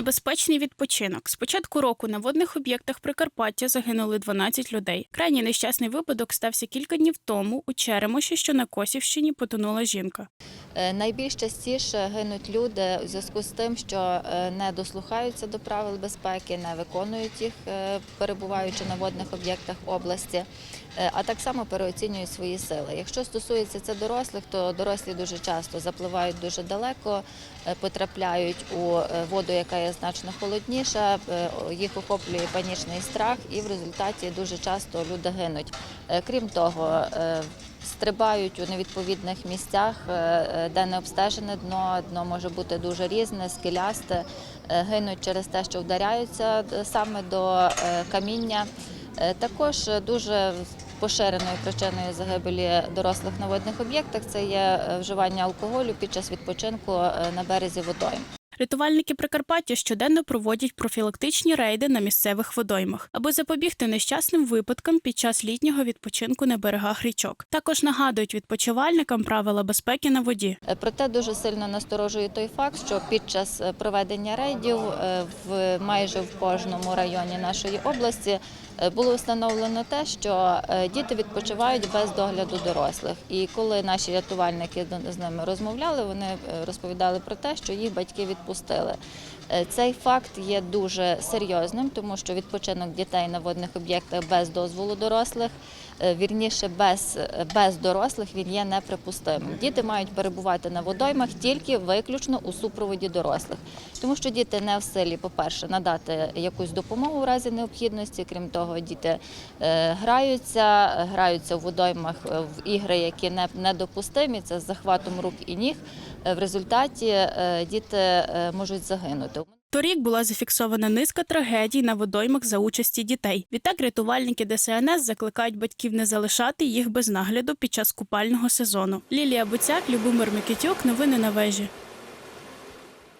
Небезпечний відпочинок. З початку року на водних об'єктах Прикарпаття загинули 12 людей. Крайній нещасний випадок стався кілька днів тому у Черемоші, що на Косівщині потонула жінка. Е, Найбільш частіше гинуть люди у зв'язку з тим, що е, не дослухаються до правил безпеки, не виконують їх, е, перебуваючи на водних об'єктах області, а так само переоцінюють свої сили. Якщо стосується це дорослих, то дорослі дуже часто запливають дуже далеко, потрапляють у воду, яка є значно холодніша, їх охоплює панічний страх, і в результаті дуже часто люди гинуть. Крім того, стрибають у невідповідних місцях, е, е, де не обстежене дно. Дно може бути дуже різне, скелясте, е, гинуть через те, що вдаряються саме до каміння. Також дуже поширеною причиною загибелі дорослих на водних об'єктах це є вживання алкоголю під час відпочинку на березі водойм. Рятувальники Прикарпаття щоденно проводять профілактичні рейди на місцевих водоймах, аби запобігти нещасним випадкам під час літнього відпочинку на берегах річок. Також нагадують відпочивальникам правила безпеки на воді. Е, Проте дуже сильно насторожує той факт, що під час е, проведення рейдів е, в майже в кожному районі нашої області було встановлено те, що діти відпочивають без догляду дорослих. І коли наші рятувальники з ними розмовляли, вони розповідали про те, що їх батьки відпустили. Е, Цей факт є дуже серйозним, тому що відпочинок дітей на водних об'єктах без дозволу дорослих, вірніше без, без дорослих, він є неприпустимим. Діти мають перебувати на водоймах тільки виключно у супроводі дорослих, тому що діти не в силі, по-перше, надати якусь допомогу у разі необхідності. Крім того, діти е, граються, граються у водоймах е, в ігри, які не, недопустимі, це з захватом рук і ніг. Е, В результаті е, діти е, можуть загинути. Торік була зафіксована низка трагедій на водоймах за участі дітей. Відтак рятувальники ДСНС закликають батьків не залишати їх без нагляду під час купального сезону. Лілія Буцяк, Любомир Микитюк. Новини на вежі.